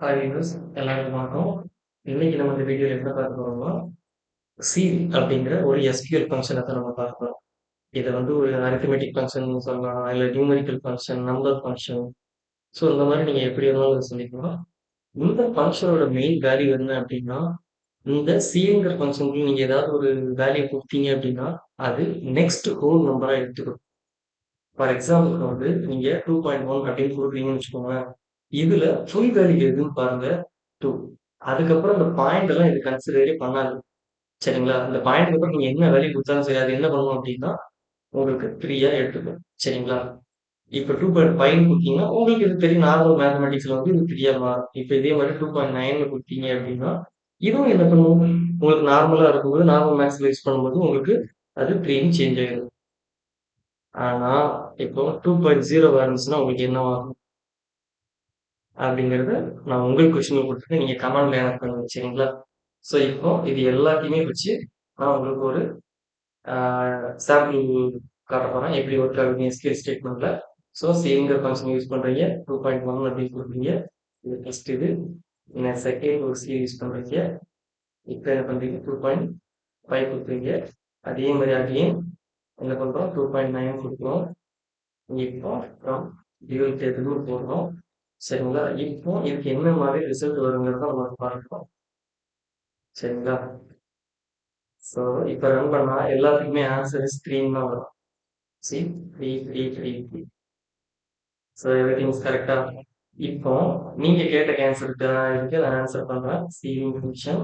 Hi viewers எல்லாருக்கும் வணக்கம். இன்னைக்கு நம்ம இந்த வீடியோவில் என்ன பார்க்க போகிறோம்னா சி அப்படிங்கிற ஒரு எஸ்கியூஎல் ஃபங்க்ஷனை தான் நம்ம பார்க்க இதை வந்து ஒரு அரித்மெட்டிக் ஃபங்க்ஷன் சொல்லலாம் இல்லை numerical function number function so இந்த மாதிரி நீங்கள் எப்படி வேணாலும் சொல்லிக்கலாம். இந்த ஃபங்க்ஷனோட மெயின் வேல்யூ என்ன அப்படின்னா இந்த சிங்கிற ஃபங்க்ஷனுக்கு நீங்கள் ஏதாவது ஒரு வேல்யூ கொடுத்தீங்க அப்படின்னா அது நெக்ஸ்ட் ஹோல் நம்பராக எடுத்துக்கணும் ஃபார் எக்ஸாம்பிள் வந்து நீங்கள் டூ பாயிண்ட் ஒன் அப்படின்னு கொடுக்குறீங்கன்னு வச்சுக்கோங்களேன். இதுல ஃபுல் வேல்யூ எதுன்னு பாருங்க. டூ அதுக்கப்புறம் அந்த பாயிண்ட் எல்லாம் இது கன்சிடரே பண்ணாது. சரிங்களா? அந்த பாயிண்ட் அப்புறம் நீங்க என்ன வேல்யூ கொடுத்தாலும் சரி அது என்ன பண்ணும் அப்படின்னா உங்களுக்கு த்ரீயா எடுத்துக்கும். சரிங்களா? இப்ப டூ பாயிண்ட் ஃபைவ் கொடுத்தீங்கன்னா உங்களுக்கு இது தெரியும். நார்மல் மேத்தமெட்டிக்ஸ்ல வந்து இது த்ரீயா மாறும். இப்ப இதே மாதிரி டூ பாயிண்ட் நைன் கொடுத்தீங்க அப்படின்னா இதுவும் என்ன பண்ணும்? உங்களுக்கு நார்மலா இருக்கும்போது நார்மல் மேக்ஸ் யூஸ் பண்ணும்போது உங்களுக்கு அது த்ரீன்னு சேஞ்ச் ஆயிடும் ஆனா இப்போ டூ பாயிண்ட் ஜீரோ இருந்துச்சுன்னா உங்களுக்கு என்ன ஆகும் அப்படிங்கிறத நான் உங்களுக்கு கொஸ்டின் கொடுத்துருக்கேன் நீங்கள் கமெண்ட்ல எனக்கு பண்ணுங்க சரிங்களா? ஸோ இப்போ இது எல்லாத்தையுமே வச்சு நான் உங்களுக்கு ஒரு சாம்பிள் காட்ட போகிறேன் எப்படி ஒர்க் ஆகுது ஸ்கில் ஸ்டேட்மெண்ட்ல ஸோ சேங்கிற ஃபங்க்ஷன் யூஸ் பண்ணுறீங்க டூ பாயிண்ட் ஒன் அப்படின்னு கொடுக்குறீங்க இது ஃபஸ்ட் இது. செகண்ட் ஒரு சி யூஸ் பண்ணுறீங்க இப்போ என்ன பண்ணுறீங்க டூ பாயிண்ட் ஃபைவ் கொடுக்குறீங்க. அதே மாதிரி அகைன் என்ன பண்ணுறோம் டூ பாயிண்ட் நைன் கொடுக்குறோம். இப்போ அப்புறம் டியூல் டேபிள் போடுறோம். சரிங்களா? இப்போ இதுக்கு என்ன மாதிரி ரிசல்ட் வருங்கிறத நம்ம பார்க்கணும் சரிங்களா? ஸோ இப்போ ரன் பண்ணா எல்லாத்துக்குமே ஆன்சர் ஸ்க்ரீன் தான் வரும். C three three three three so every things கரெக்டாக இப்போ நீங்க கேட்ட கேன்சருக்கு இருக்கு. அதை ஆன்சர் பண்ணுறேன் சீலிங் ஃபங்க்ஷன்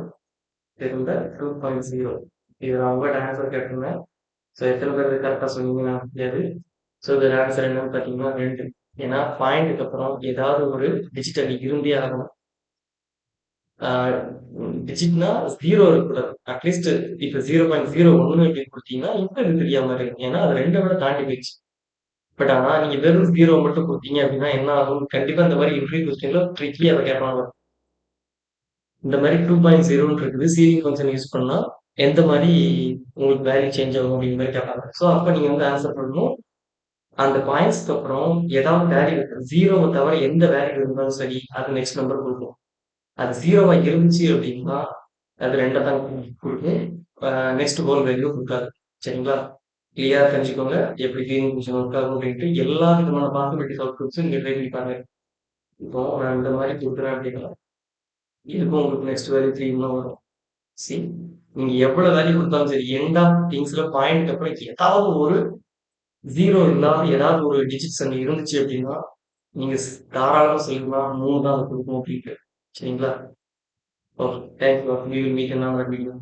திரும்ப டூ பாயிண்ட் ஜீரோ இது நான் உங்கள்கிட்ட ஆன்சர் கேட்டிருந்தேன். ஸோ எத்தனை பேர் கரெக்டாக சொன்னீங்கன்னா தெரியாது ஸோ இதோட ஆன்சர் என்னன்னு பார்த்தீங்கன்னா ரெண்டு. ஏன்னா பாயிண்ட்டுக்கு அப்புறம் ஏதாவது ஒரு டிஜிட்டல் இருந்தே ஆகணும். டிஜிட்னா ஜீரோ இருக்கக்கூடாது அட்லீஸ்ட் இப்ப ஜீரோ பாயிண்ட் ஜீரோ ஒன்னு அப்படின்னு கொடுத்தீங்கன்னா இப்ப இது தெரியாம இருக்கு. ஏன்னா அது ரெண்டை விட தாண்டி போயிடுச்சு. பட் ஆனா நீங்க வெறும் ஜீரோ மட்டும் கொடுத்தீங்க அப்படின்னா என்ன ஆகும்? கண்டிப்பா இந்த மாதிரி இன்டர்வியூ கொஸ்டின்ல ட்ரிக்லி அதை கேட்பாங்க. இந்த மாதிரி டூ பாயிண்ட் ஜீரோன்னு இருக்குது. சீரிங் ஃபங்க்ஷன் யூஸ் பண்ணா எந்த மாதிரி உங்களுக்கு வேல்யூ சேஞ்ச் ஆகும் அப்படிங்கிற மாதிரி கேட்பாங்க. ஸோ அப்ப நீங்க வந்து ஆன்சர் பண்ணணும். அந்த பாயிண்ட்ஸ்க்கு அப்புறம் ஏதாவது வேல்யூ ஜீரோவை தவிர எந்த வேல்யூ இருந்தாலும் சரி அது நெக்ஸ்ட் நம்பர் கொடுக்கும். அது ஜீரோவா இருந்துச்சு அப்படின்னா அது ரெண்டை தான் கொடுக்கும். நெக்ஸ்ட் ஹோல் வேல்யூ கொடுக்காது. சரிங்களா? கிளியரா தெரிஞ்சுக்கோங்க. எப்படி கிளீன் ஃபங்க்ஷன் ஒர்க் ஆகும் அப்படின்ட்டு எல்லா விதமான பாசிபிலிட்டிஸ் அவுட்புட்ஸும் நீங்க ட்ரை பண்ணிப்பாங்க இப்போ நான் இந்த மாதிரி கொடுக்குறேன் அப்படின்னா இதுக்கும் உங்களுக்கு நெக்ஸ்ட் வேல்யூ த்ரீ வரும். சரி நீங்க எவ்வளவு வேல்யூ கொடுத்தாலும் சரி எண்ட் ஆஃப் திங்ஸ்ல பாயிண்ட் அப்புறம் ஏதாவது ஒரு ஜீரோ இல்லாத ஏதாவது ஒரு டிஜிட்ஸ் அங்கே இருந்துச்சு அப்படின்னா நீங்க தாராளமாக சொல்லலாம் மூணு தான் கொடுக்கும் அப்படின்ட்டு. சரிங்களா? Okay thank you we will meet என்ன வீடியோ